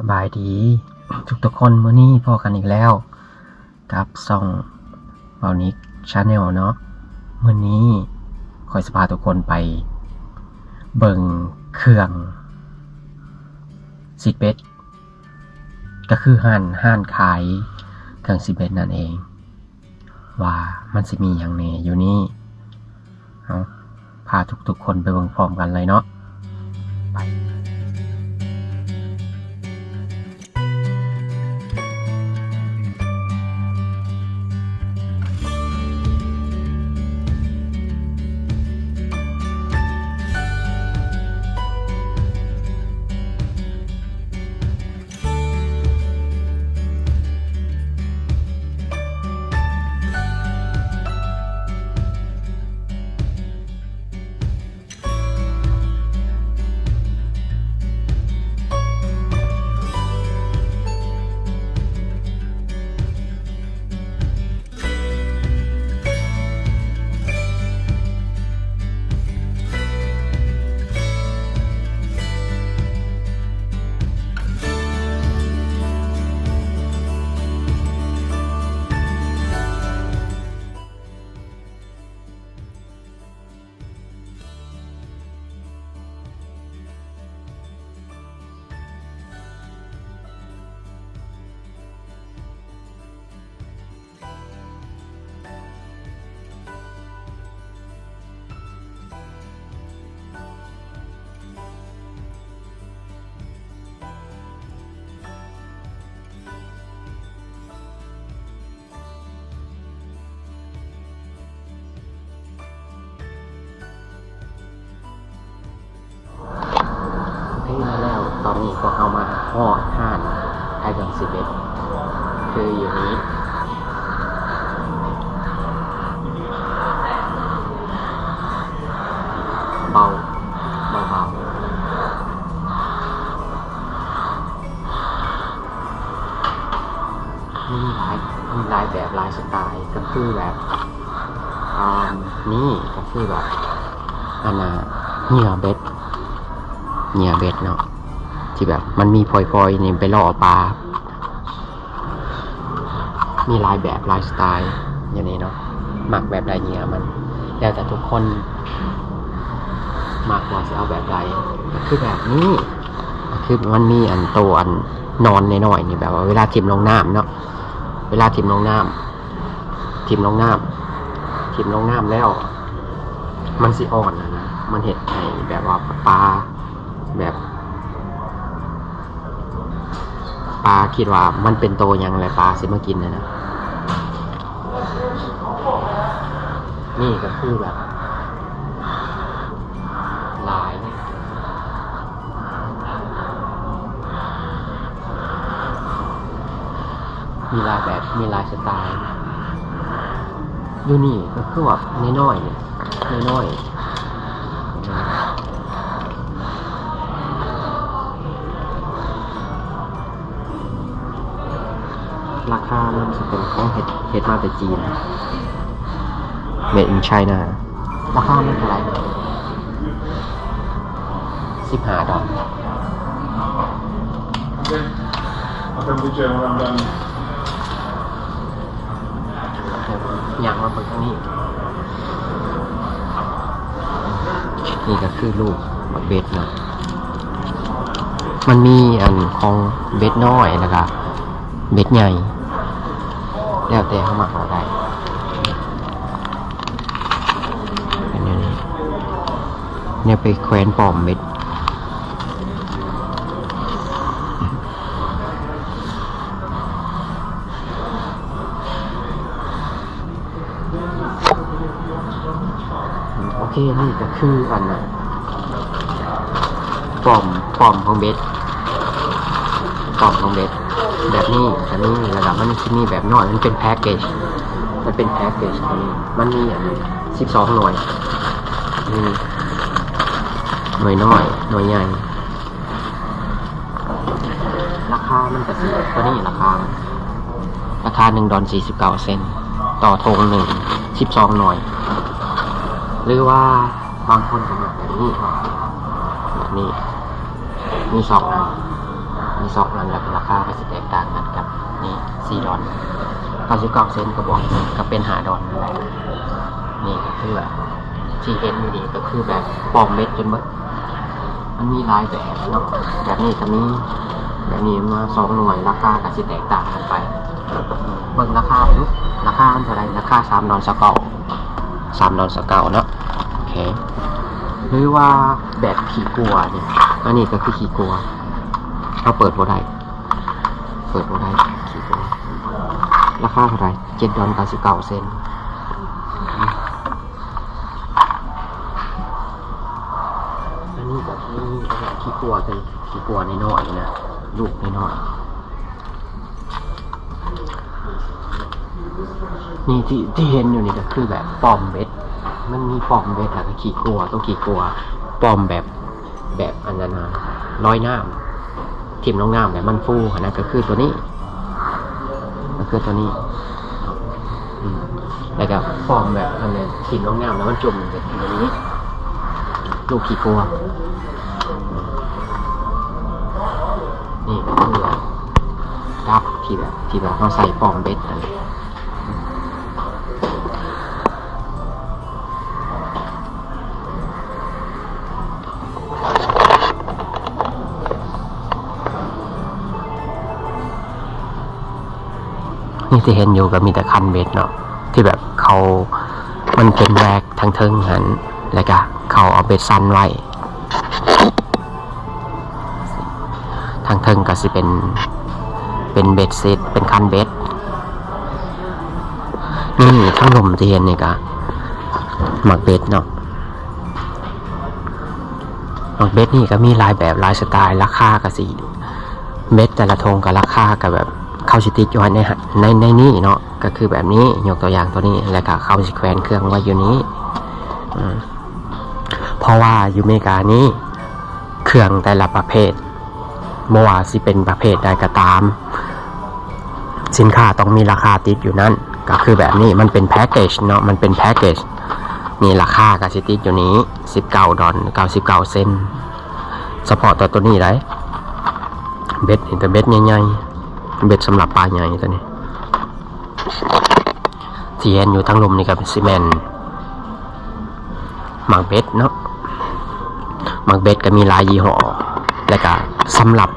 สบายดีทุกทุกๆคนเมื้อนี้พอกันอีกแล้ว กับซ่องเบานิกชาแนลเนาะเมื้อนี้คอยสพาทุกคนไป เบิ่งเครื่องสิเบ็ดก็คือห้านห้านขายเครื่องสิเบ็ดนั่นเอง ว่ามันสิมีอย่างแหน่อยู่นี่เอาพาทุกๆคนไปเบิ่งพร้อมกันเลยเนาะ ตอนนี้ก็เอามาหอดห้านไทยยังสิบเอ็ดคืออยู่นี้เบาเบาเบามีหลายมีหลายแบบหลายสไตล์ก็คือแบบอ่านี่ก็คือแบบอันน่ะเหยื่อเบ็ดเหยื่อเบ็ดเนาะ ที่แบบมันมีพลอยๆนี่ไปล่อปลา มีลายแบบลายสไตล์อย่างนี้เนาะหมักแบบใดเหยื่อมัน แล้วแต่ทุกคนหมักว่าจะเอาแบบใดก็คือแบบนี้ก็คือมันมีอันโตอันนอนน้อยๆนี่แบบว่าเวลาทิมลงน้ำเนาะเวลาทิมลงน้ำทิมลงน้ำทิมลงน้ำแล้ว มันสิอ่อนนะนะมันเห็ดให้แบบว่าปลาแบบ ปลาคิดว่ามันเป็นโตยังไรปลาสิมากินนะนะนี่ก็คือแบบลายมีลายแบบมีลายสไตล์อยู่นี่ก็คือแบบน้อยๆเนี่ยน้อยๆ ราคามันจะเป็นของเห็ดเห็ดมาแต่จีน Made in China ราคามันเท่าไหร่สิบห้าดอล Okay. I'll come get you when I'm done. อย่างมาเปิดข้างนี้ นี่ก็คือลูกบักเบ็ดเนาะมันมีอันของเบ็ดน้อยแล้วก็เบ็ดใหญ่ แล้วแต่เขาหมักเราได้เป็นอย่างนี้เนี่ยไปแควนปอมเบ็ดโอเค นี่ก็คืออันน่ะปอมปอมของเบสปอมของเบส แบบนี้แบบนี้ระดับมันที่มีแบบน้อยมันเป็นแพ็กเกจมันเป็นแพ็กเกจอันนี้มันมีอันสิบสองหน่วยนี่หน่วยน้อยหน่วยใหญ่ราคามันก็สิตัวนี้ราคา ราคาหนึ่งดอลสี่สิบเก้าเซนต์ต่อธงหนึ่งสิบสองหน่วย หรือว่าบางคนก็แบบนี้แบบนี้มีสองอันมีสองอัน แตกต่างกันกับนี่สี่ดอนเก้าสิบเก้าเซนก็บอกก็เป็นหาดอนนั่นแหละนี่ก็คือแบบที่เห็นอยู่นี่ก็คือแบบปอมเม็ดจนหมดมันมีหลายแบบเนาะแบบนี้ก็มีแบบนี้มาสองหน่วยราคาก็สิแตกต่างกันไปเบิ่งราคาดูราคามันเท่าไรราคาสามดอนสเกาสามดอนสเกาเนาะโอเคหรือว่าแบบขี่กลัวเนี่ยอันนี้ก็คือขี่กลัวเราเปิดบ่ได้ เปิดบ่ได้ขี่กลัวราคาเท่าไหร่เจ็ดดอนเก้าสิบเก้าเซนอันนี้แบบนี้ขี่กลัวเป็นขี่กลัวน้อยนะลูกน้อยนี่ที่ที่เห็นอยู่นี่ก็คือแบบปอมเบ็ด มันมีปอมเบ็ดแล้วก็ขี่กลัวต้องขี่กลัวปอมแบบแบบอันนั้นนะร้อยน้ำ ทิมลงน้ำแบบมันฟูอันะก็คือตัวนี้ก็คือตัวนี้แล้วก็ฟอมแบบอันนี้ทิมลงน้ำแล้วมันจมแบบนี้ ลูกขี้กลัวนี่ก็คือรับที่แบบที่แบบเขาใส่ฟอมเบ็ดนั่ นนี่ที่เห็นอยู่ก็มีแต่คันเบ็ดเนาะที่แบบเขามันเป็นแรกทั้งเทิงหันแล้วก็เขาเอาเบ็ดซันไว้ทางเทิงก็สิเป็นเป็นเบ็ดเซตเป็นคันเบ็ดนี่ทั้งลมที่เห็นนี่ก็หมักเบ็ดเนาะหมักเบ็ดนี่ก็มีลายแบบลายสไตล์ราคาก็สิเม็ดแต่ละธงกับราคากับแบบ เข้าชิติกอยู่ในในในนี่เนาะก็คือแบบนี้ยกตัวอย่างตัวนี้แล้วก็เข้าสิแควนเครื่องไว้อยู่นี้เพราะว่าอยู่เมกานี้ เครื่องแต่ละประเภทเมื่อว่าสิเป็นประเภทใดก็ตาม สินค้าต้องมีราคาติดอยู่นั่นก็คือแบบนี้มันเป็นแพ็กเกจเนาะมันเป็นแพ็กเกจนี่ราคากับสิติดอยู่นี้19ดอล99เซนเฉพาะตัวตัวนี้ได้เบ็ดนี่แต่เบ็ดใหญ่ๆ เบ็ดสำหรับปลาใหญ่ตัวนี้ที่เห็นอยู่ทั้งลมนี่ก็เป็นซีเมนต์หมักเบ็ดเนาะหมักเบ็ดก็มีหลายยี่ห้อแล้วก็สำหรับ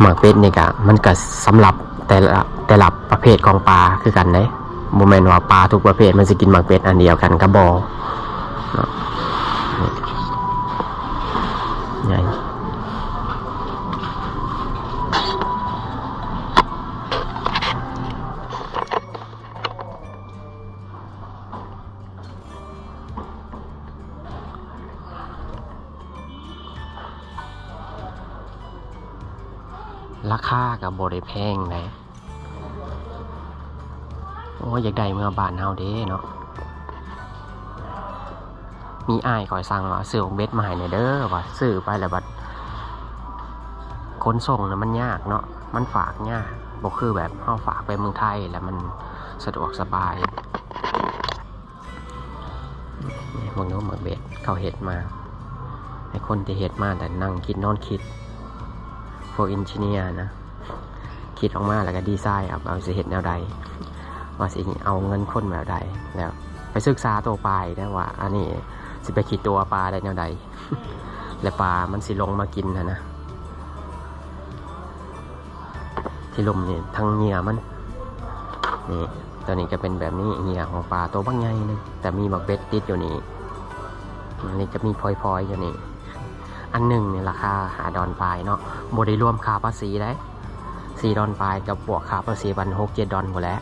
หมักเบ็ดนี่ก็มันก็สำหรับแต่ละแต่ละประเภทของปลาคือกันเด้โมเมนว่าปลาทุกประเภทมันจะกินหมักเบ็ดอันเดียวกันกับบอ ราคากับบริแพงเลยโอ้ยอยากได้เมื่อบานเฮาเด้เนาะ มีอ้ายคอยสั่งว่าซื้อของเบ็ดมาให้ในอยเด้อว่าซื้อไปแล้วบัดขนส่งนะมันยากเนาะ มันฝากยากบ่คือแบบเฮาฝากไปเมืองไทยแล้วมันสะดวกสบายนี่พวกนี้เหมือนเบ็ดเขาเห็ดมาให้คนที่เห็ดมาแต่นั่งคิดนอนคิด วกอินจิเนียร์นะ คิดออกมาแล้วก็ดีไซน์เอาเอาสิเห็ดแนวใด ว่าสิเอาเงินคนแบบใดแล้วไปศึกษาตัวปลายได้ว่า อันนี้สิไปคิดตัวปลาได้แนวใด และปลามันสิลงมากินนะนะ ที่ลมนี่ทั้งเหงื่อมันนี่ตัวนี้ก็เป็นแบบนี้เหงื่อของปลาตัวบางใหญ่นึงแต่มีหมักเบ็ดติดอยู่นี่อันนี้จะมีพลอยๆอยู่นี่อันหนึ่งเนี่ยราคาหาดอนปลายเนาะ บได้รวมค่าภาษีได้สี่ดอนปลายกับบวกค่าภาษีบันหกเจ็ดดอนหมดแล้ว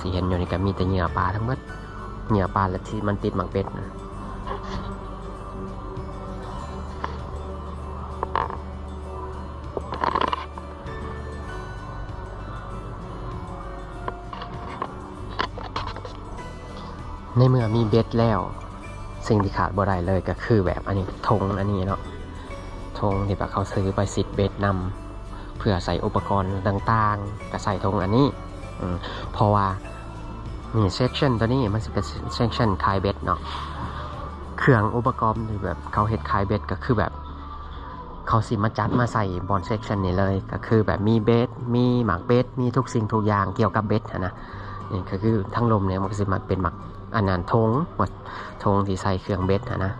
สีเห็นอยู่นี่ก็มีแต่เหงื่อปลาทั้งหมดเหงื่อปลาและที่มันติดหมักเป็ดนะในเมื่อมีเบ็ดแล้ว สิ่งที่ขาดบ่ได้เลยก็คือแบบอันนี้ธงอันนี้เนาะธงที่แบบเขาซื้อไปสิทธิ์เบ็ดนำเพื่อใส่อุปกรณ์ต่างๆก็ใส่ธงอันนี้เพราะว่านี่เซ c ชันตัวนี้มันเป็นเซ c ชันขายเบ็ดเนาะเครื่องอุปกรณ์ที่แบบเขาเฮ็ดขายเบ็ดก็คือแบบเขาสิมาจัดมาใส่บอลเซ c ชันนี้เลย ก็คือแบบมีเบสมีหมักเบสมีทุกสิ่งทุกอย่างเกี่ยวกับเบสนะนี่ก็คือทั้งลมเนี่ยมันก็สิมาเป็นหมัก อันนั้นทงหมดทงที่ใส่เครื่องเบสอะนะ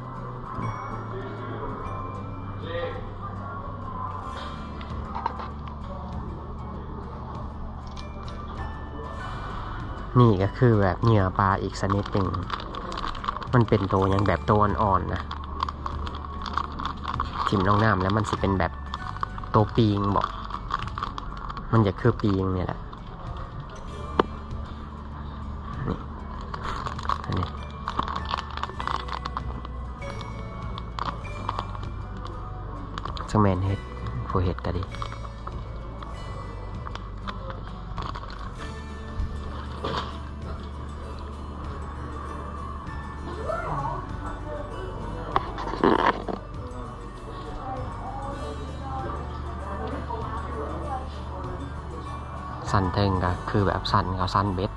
นี่ก็คือแบบเหยื่อปลาอีกชนิดหนึ่ง มันเป็นตัวยังแบบตัวอ่อนๆนะทิมลงน้ำแล้วมันสิเป็นแบบตัวปีงบอก มันจะคือปีงเนี่ยแหละ จังแมนเฮ็ดผู้เฮ็ดก็ดีสันเทิงก็คือแบบสันเขาสันเบ็ด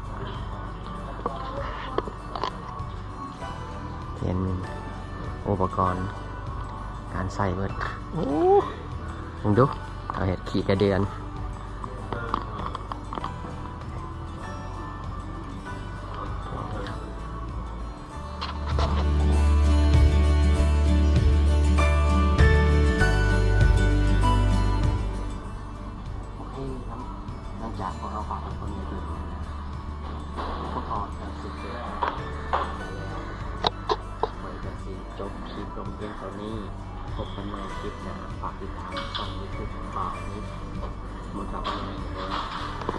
เป็นอุปกรณ์ การใส่เบ็ดโอ้มึงดูเอาเห็ดขี่กระเดือนโอเคครับหลังจากพวกเราฝากทุกคนในดูนะพวกเราจะสุดเจอไว้จะสิจบคลิปลงเพียงเท่านี้ พบกันใหม่คลิปหน้าฝากติดตามช่องยูทูบของบ่านี้หมันกลับมาใหม่เลย